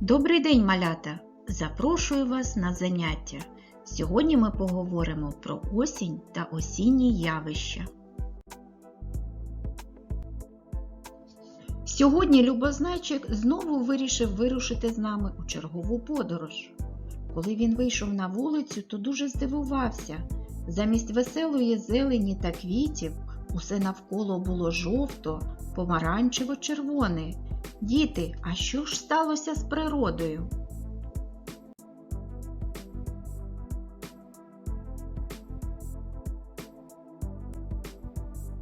Добрий день, малята! Запрошую вас на заняття. Сьогодні ми поговоримо про осінь та осінні явища. Сьогодні Любознайчик знову вирішив вирушити з нами у чергову подорож. Коли він вийшов на вулицю, то дуже здивувався. Замість веселої зелені та квітів усе навколо було жовто, помаранчево-червоне. Діти, а що ж сталося з природою?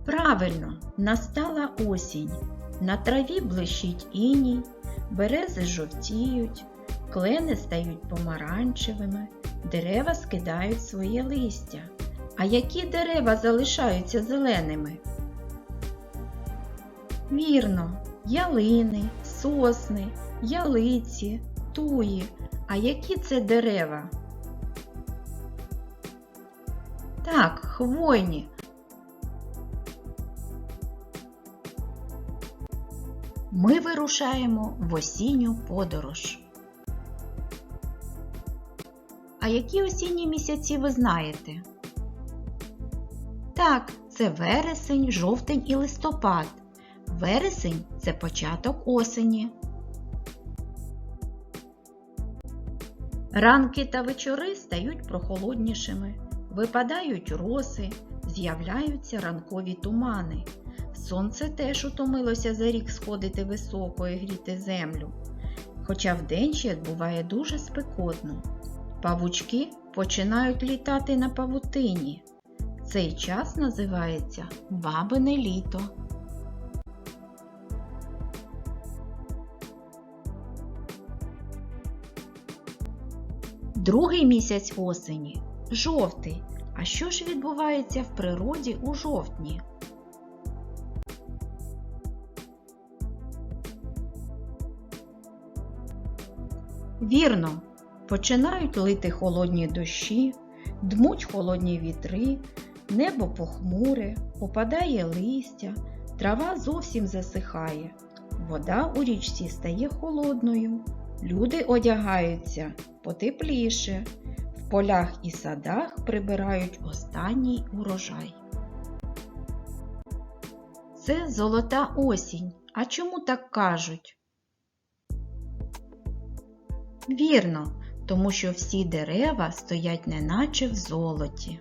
Правильно, настала осінь. На траві блищить іній, берези жовтіють, клени стають помаранчевими, дерева скидають своє листя. А які дерева залишаються зеленими? Вірно, ялини, сосни, ялиці, туї. А які це дерева? Так, хвойні. Ми вирушаємо в осінню подорож. А які осінні місяці ви знаєте? Так, це вересень, жовтень і листопад. Вересень це початок осені. Ранки та вечори стають прохолоднішими, випадають роси, з'являються ранкові тумани. Сонце теж утомилося за рік сходити високо і гріти землю. Хоча вдень ще буває дуже спекотно. Павучки починають літати на павутині. Цей час називається бабине літо. Другий місяць осені жовтий. А що ж відбувається в природі у жовтні? Вірно, починають лити холодні дощі, дмуть холодні вітри, небо похмуре, опадає листя, трава зовсім засихає, вода у річці стає холодною, люди одягаються потепліше, в полях і садах прибирають останній урожай. Це золота осінь. А чому так кажуть? Вірно, тому що всі дерева стоять неначе в золоті.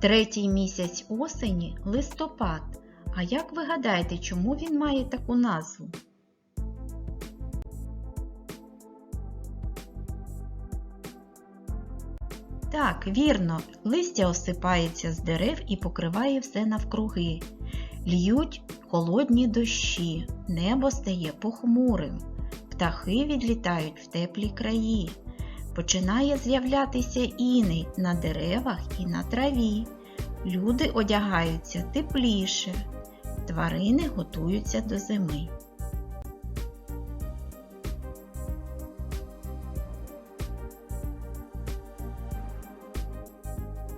Третій місяць осені листопад. А як ви гадаєте, чому він має таку назву? Так, вірно, листя осипається з дерев і покриває все навкруги. Льють холодні дощі, небо стає похмурим, птахи відлітають в теплі краї. Починає з'являтися іней на деревах і на траві. Люди одягаються тепліше, тварини готуються до зими.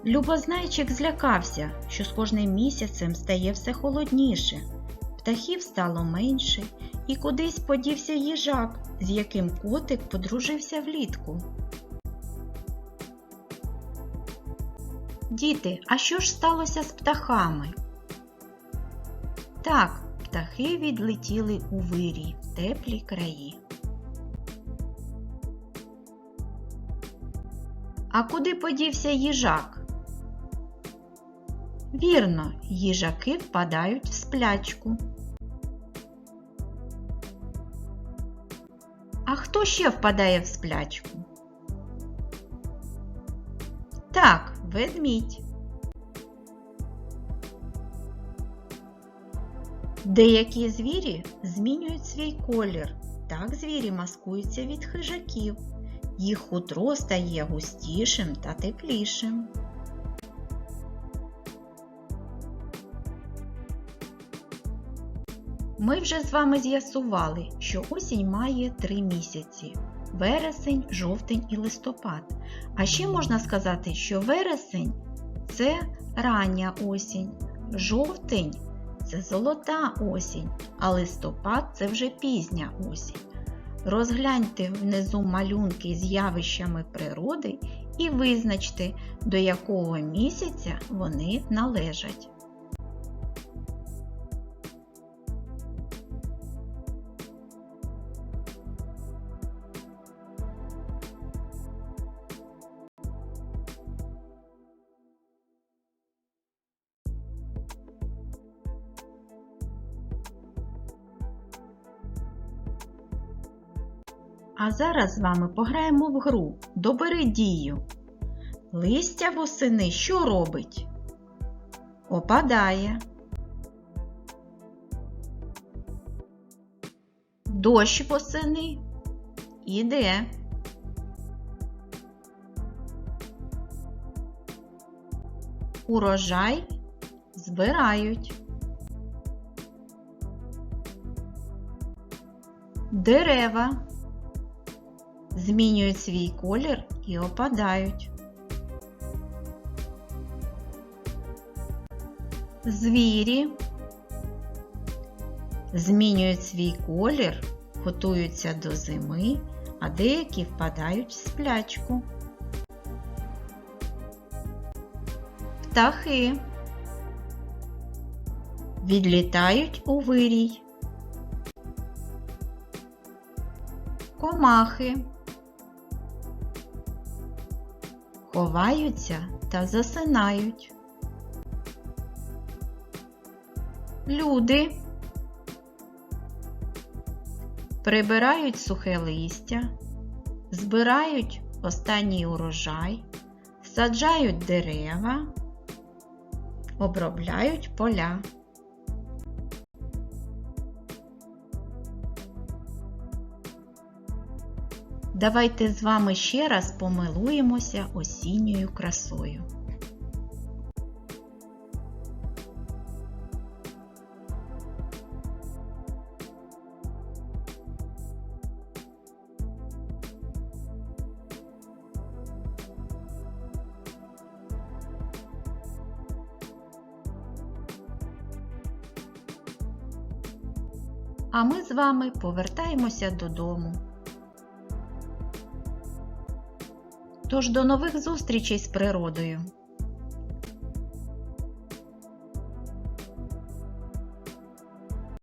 Любознайчик злякався, що з кожним місяцем стає все холодніше. Птахів стало менше, і кудись подівся їжак, з яким котик подружився влітку. Діти, а що ж сталося з птахами? Так, птахи відлетіли у вирій в теплі краї. А куди подівся їжак? Вірно, їжаки впадають в сплячку. Хто ще впадає в сплячку? Так, ведмідь. Деякі звірі змінюють свій колір. Так звірі маскуються від хижаків. Їх хутро стає густішим та теплішим. Ми вже з вами з'ясували, що осінь має три місяці вересень, жовтень і листопад. А ще можна сказати, що вересень це рання осінь, жовтень це золота осінь, а листопад це вже пізня осінь. Розгляньте внизу малюнки з явищами природи і визначте, до якого місяця вони належать. А зараз з вами пограємо в гру Добери дію. Листя восени що робить? Опадає. Дощ восени іде. Урожай збирають. Дерева змінюють свій колір і опадають. Звірі змінюють свій колір, готуються до зими, а деякі впадають в сплячку. Птахи відлітають у вирій. Комахи ховаються та засинають. Люди прибирають сухе листя, збирають останній урожай, саджають дерева, обробляють поля. Давайте з вами ще раз помилуємося осінньою красою. А ми з вами повертаємося додому. Тож до нових зустрічей з природою!